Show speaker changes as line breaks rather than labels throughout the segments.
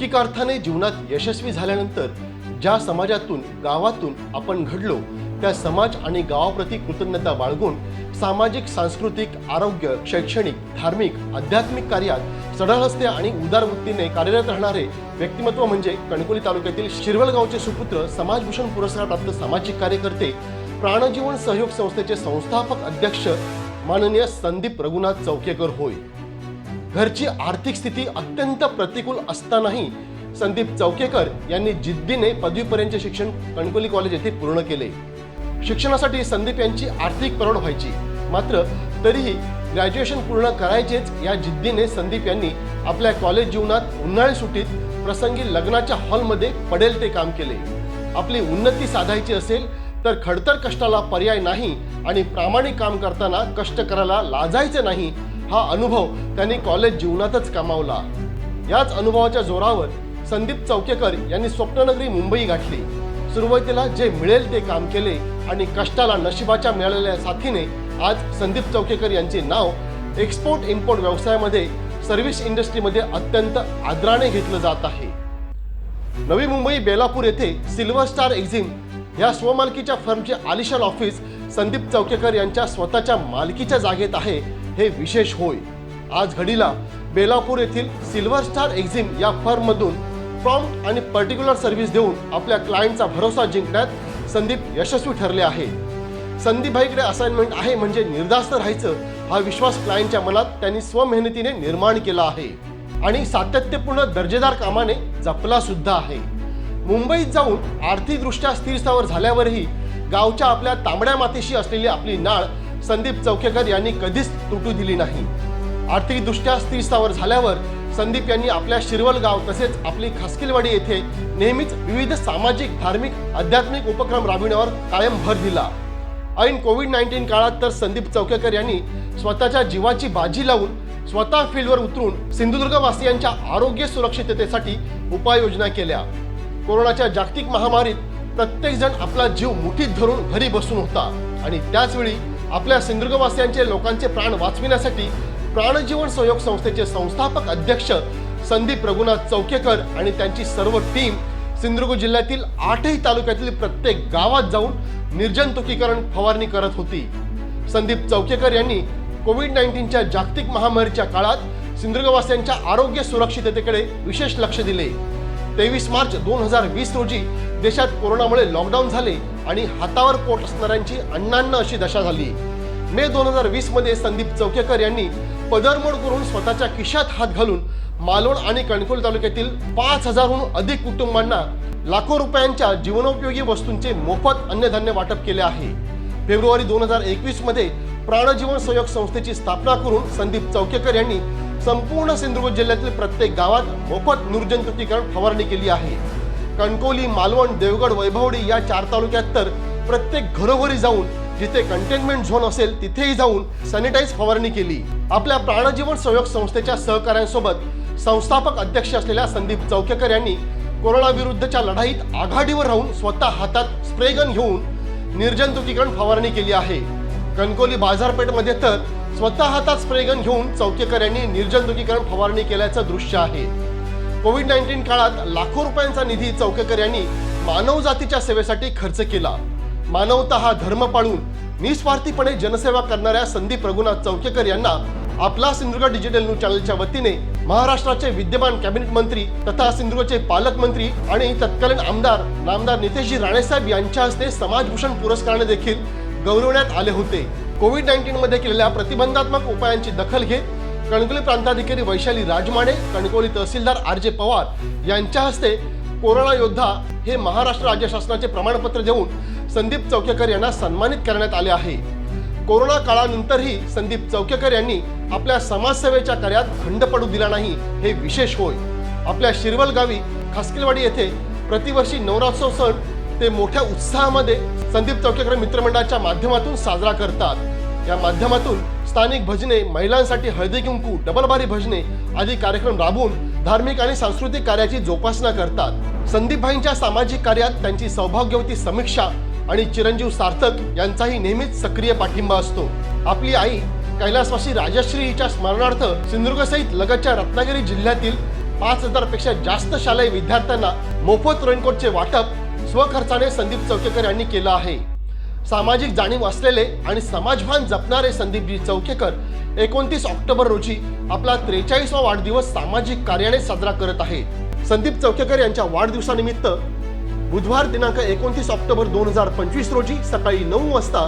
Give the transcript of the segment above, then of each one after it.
लौकिक अर्थाने जीवनात यशस्वी झाल्यानंतर ज्या समाजातून गावातून आपण घडलो त्या समाज आणि गावाप्रती कृतज्ञता बाळगून सामाजिक सांस्कृतिक आरोग्य शैक्षणिक धार्मिक आध्यात्मिक कार्यात सढळ आणि उदार वृत्तीने कार्यरत राहणारे व्यक्तिमत्व म्हणजे कणकोली तालुक्यातील शिरवळ गावचे सुपुत्र समाजभूषण पुरस्कार प्राप्त सामाजिक कार्यकर्ते प्राणजीवन सहयोग संस्थेचे संस्थापक अध्यक्ष माननीय संदीप रघुनाथ चौकेकर होय. घरची आर्थिक स्थिती अत्यंत प्रतिकूल असतानाही संदीप चौकेकर यांनी जिद्दीने पदवीपर्यंतचे शिक्षण कणकोली कॉलेज येथे पूर्ण केले. शिक्षणासाठी संदीप यांची आर्थिक परवड व्हायची. मात्र तरीही ग्रॅज्युएशन पूर्ण करायचेच या जिद्दीने संदीप यांनी आपल्या कॉलेज जीवनात उन्हाळी सुट्टीत प्रसंगी लग्नाच्या हॉलमध्ये पडेल ते काम केले. आपली उन्नती साधायची असेल तर खडतर कष्टाला पर्याय नाही आणि प्रामाणिक काम करताना कष्ट करायला लाजायचे नाही हा अनुभव त्यांनी कॉलेज जीवनातच कमावला. याच अनुभवाच्या जोरावर संदीप चौकेकर यांनी स्वप्ननगरी मुंबई गाठली. सुरुवातीला जे मिळेल ते काम केले आणि कष्टाला नशिबाच्या मिळालेल्या साथीने आज संदीप चौकेकर यांचे नाव एक्सपोर्ट इम्पोर्ट व्यवसायामध्ये सर्व्हिस इंडस्ट्रीमध्ये अत्यंत आदराने घेतलं जात आहे. नवी मुंबई बेलापूर येथे सिल्वर स्टार एक्झिम या स्वमालकीच्या फर्मचे आलिशान ऑफिस संदीप चौकेकर यांच्या स्वतःच्या मालकीच्या जागेत आहे. हे विशेष होय आज घडीला बेलापूर येथील सिल्वर स्टार एक्झिम या फर्ममधून प्रॉम्प्ट आणि पर्टिक्युलर सर्व्हिस देऊन आपल्या क्लायंटचा भरोसा जिंकण्यात संदीप यशस्वी ठरले आहे. संदीपभाईकडे असाइनमेंट आहे म्हणजे निर्धास्त राहायचं हा विश्वास क्लायंटच्या मनात त्यांनी स्वमेहनतीने निर्माण केला आहे. आणि सातत्यपूर्ण दर्जेदार कामाने जपला सुद्धा आहे. मुंबईत जाऊन आर्थिकदृष्ट्या स्थिरस्थावर झाल्यावरही गावच्या आपल्या तांबड्या मातीशी असलेली आपली नाळ संदीप चौकेकर यांनी कधीच तुटू दिली नाही. आर्थिकदृष्ट्या स्थिरस्थावर झाल्यावर संदीप यांनी आपल्या शिरवल गाव तसेच आपली खासकीलवाडी येथे नेहमीच विविध सामाजिक धार्मिक आध्यात्मिक उपक्रम राबविण्यावर कायम भर दिला. ऐन कोविड नाईन्टीन काळात तर संदीप चौकेकर यांनी स्वतःच्या जीवाची बाजी लावून स्वतः फील्डवर उतरून सिंधुदुर्गवासियांच्या आरोग्य सुरक्षिततेसाठी उपाययोजना केल्या. कोरोनाच्या जागतिक महामारीत प्रत्येकजण आपला जीव मुठीत धरून घरी बसून होता आणि त्याचवेळी आपल्या सिंधुदुर्गवासियांचे लोकांचे प्राण वाचविण्यासाठी प्राणजीवन सहयोग संस्थेचे संस्थापक अध्यक्ष संदीप रघुनाथ चौकेकर आणि त्यांची सर्व टीम सिंधुदुर्ग जिल्ह्यातील आठही तालुक्यातील प्रत्येक गावात जाऊन निर्जंतुकीकरण फवारणी करत होती. संदीप चौकेकर यांनी कोविड नाईन्टीनच्या जागतिक महामारीच्या काळात सिंधुदुर्गवासियांच्या आरोग्य सुरक्षिततेकडे विशेष लक्ष दिले. तेवीस मार्च दोन हजार वीस रोजी देशात कोरोनामुळे लॉकडाऊन झाले आणि हातावर पोट असणाऱ्यांची अण्णांना अशी दशा झाली. मे दोन हजार वीसमध्ये संदीप चौकेकर यांनी पदरमोड करून स्वतःच्या खिशात हात घालून मालोण आणि कणकोल तालुक्यातील पाच हजारहून अधिक कुटुंबांना लाखो रुपयांच्या जीवनोपयोगी वस्तूंचे मोफत अन्नधान्य वाटप केले आहे. फेब्रुवारी दोन हजार एकवीसमध्ये प्राणजीवन सहयोग संस्थेची स्थापना करून संदीप चौकेकर यांनी संपूर्ण सिंधुदुर्ग जिल्ह्यातील प्रत्येक गावात मोफत निर्जंतुकीकरण फवारणी केली आहे. कणकोली मालवण देवगड वैभवडी या चार तालुक्यात तर प्रत्येक घरोघरी जाऊन जिथे कंटेनमेंट झोन असेल तिथेही जाऊन सॅनिटाईज फवारणी केली. आपल्या प्राणजीवन सहयोग संस्थेच्या सहकाऱ्यांसोबत संस्थापक अध्यक्ष असलेल्या संदीप चौकेकर यांनी कोरोना विरुद्धच्या लढाईत आघाडीवर राहून स्वतः हातात स्प्रेगन घेऊन निर्जंतुकीकरण फवारणी केली आहे. कणकोली बाजारपेठमध्ये तर स्वतः हातात स्प्रेगन घेऊन चौकेकर यांनी निर्जंतुकीकरण फवारणी केल्याचं दृश्य आहे. कोविड नाईन्टीन काळात लाखो रुपयांचा निधी चौकेकर यांनी मानव जातीच्या सेवेसाठी खर्च केला. मानवता हा धर्म पाळून निस्वार्थीपणे जनसेवा करणाऱ्या संदीप रघुनाथ चौकेकर यांना आपला सिंधुदुर्ग डिजिटल न्यूज चॅनलच्या वतीने महाराष्ट्राचे विद्यमान कॅबिनेट मंत्री तथा सिंधुदुर्गचे पालकमंत्री आणि तत्कालीन आमदार नामदार नितेशजी राणेसाहेब यांच्या हस्ते समाजभूषण पुरस्काराने देखील गौरवण्यात आले होते. कोविड नाईन्टीन मध्ये केलेल्या प्रतिबंधात्मक उपायांची दखल घेत कणकली प्रांताधिकारी वैशाली राजमाने कणकवली तहसीलदार आर जे पवार यांच्या हस्ते कोरोना योद्धा हे महाराष्ट्र राज्य शासनाचे प्रमाणपत्र देऊन संदीप चौकेकर यांना सन्मानित करण्यात आले आहे. कोरोना काळानंतरही संदीप चौकेकर यांनी आपल्या समाजसेवेच्या कार्यात खंड पडू दिला नाही हे विशेष होय. आपल्या शिरवल गावी खासकिलवाडी येथे प्रतिवर्षी नवरात्रोत्सव सण ते मोठ्या उत्साहामध्ये संदीप चौकेकर मित्रमंडळाच्या माध्यमातून साजरा करतात. या माध्यमातून स्थानिक भजने महिलांसाठी हळदी कुंकू डबलबारी भजने आदी कार्यक्रम राबवून धार्मिक आणि सांस्कृतिक कार्याची जोपासना करतात. संदीपभाईंच्या सामाजिक कार्यात त्यांची सौभाग्यवती समीक्षा आणि चिरंजीव सार्थक यांचाही नेहमीच सक्रिय पाठिंबा असतो. आपली आई कैलासवासी राजश्री हिच्या स्मरणार्थ सिंधुदुर्गसहित लगतच्या रत्नागिरी जिल्ह्यातील पाच हजारपेक्षा जास्त शालेय विद्यार्थ्यांना मोफत रेनकोटचे वाटप स्वखर्चाने संदीप चौकेकर यांनी केलं आहे. सामाजिक जाणीव असलेले आणि समाजभान जपणारे संदीपजी चौकेकर एकोणतीस ऑक्टोबर रोजी आपला त्रेचाळीसवा वाढदिवस सामाजिक कार्याने साजरा करत आहे संदीप चौकेकर यांच्या वाढदिवसानिमित्त बुधवार दिनांक एकोणतीस ऑक्टोबर दोन हजार पंचवीस रोजी सकाळी नऊ वाजता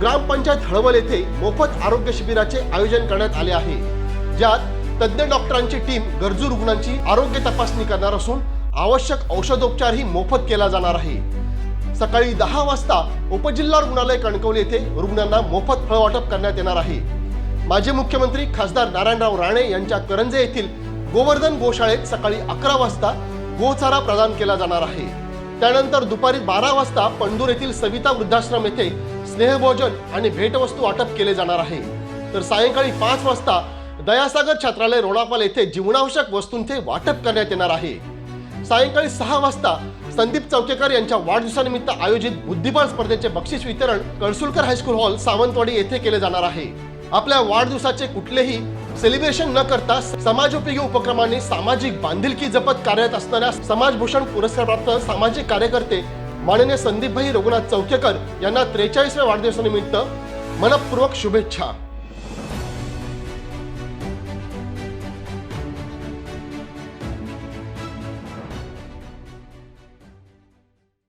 ग्रामपंचायत हळवल येथे मोफत आरोग्य शिबिराचे आयोजन करण्यात आले आहे. ज्यात तज्ज्ञ डॉक्टरांची टीम गरजू रुग्णांची आरोग्य तपासणी करणार असून आवश्यक औषधोपचारही मोफत केला जाणार आहे. सकाळी दहा वाजता उपजिल्हा रुग्णालय कणकवली येथे रुग्णांना मोफत फळ वाटप करण्यात येणार आहे. माजी मुख्यमंत्री खासदार नारायणराव राणे यांच्या करंजे येथील गोवर्धन गोशाळेत सकाळी अकरा वाजता गोचारा प्रदान केला जाणार आहे. त्यानंतर दुपारी बारा वाजता पंडूर येथील सविता वृद्धाश्रम येथे स्नेहभोजन आणि भेटवस्तू वाटप केले जाणार आहे. तर सायंकाळी पाच वाजता दयासागर छात्रालय रोणापाल येथे जीवनावश्यक वस्तूंचे वाटप करण्यात येणार आहे. सायंकाळी सहा वाजता संदीप चौकेकर यांच्या वाढदिवसानिमित्त आयोजित बुद्धिबळ स्पर्धेचे बक्षीस वितरण कळसुलकर हायस्कूल हॉल सावंतवाडी येथे केले जाणार आहे. आपल्या वाढदिवसाचे कुठलेही सेलिब्रेशन न करता समाजोपयोगी उपक्रमांनी सामाजिक बांधिलकी जपत कार्यरत असणाऱ्या समाजभूषण पुरस्कारप्राप्त सामाजिक कार्यकर्ते माननीय संदीपभाई रघुनाथ चौकेकर यांना त्रेचाळीसव्या वाढदिवसानिमित्त मनपूर्वक शुभेच्छा.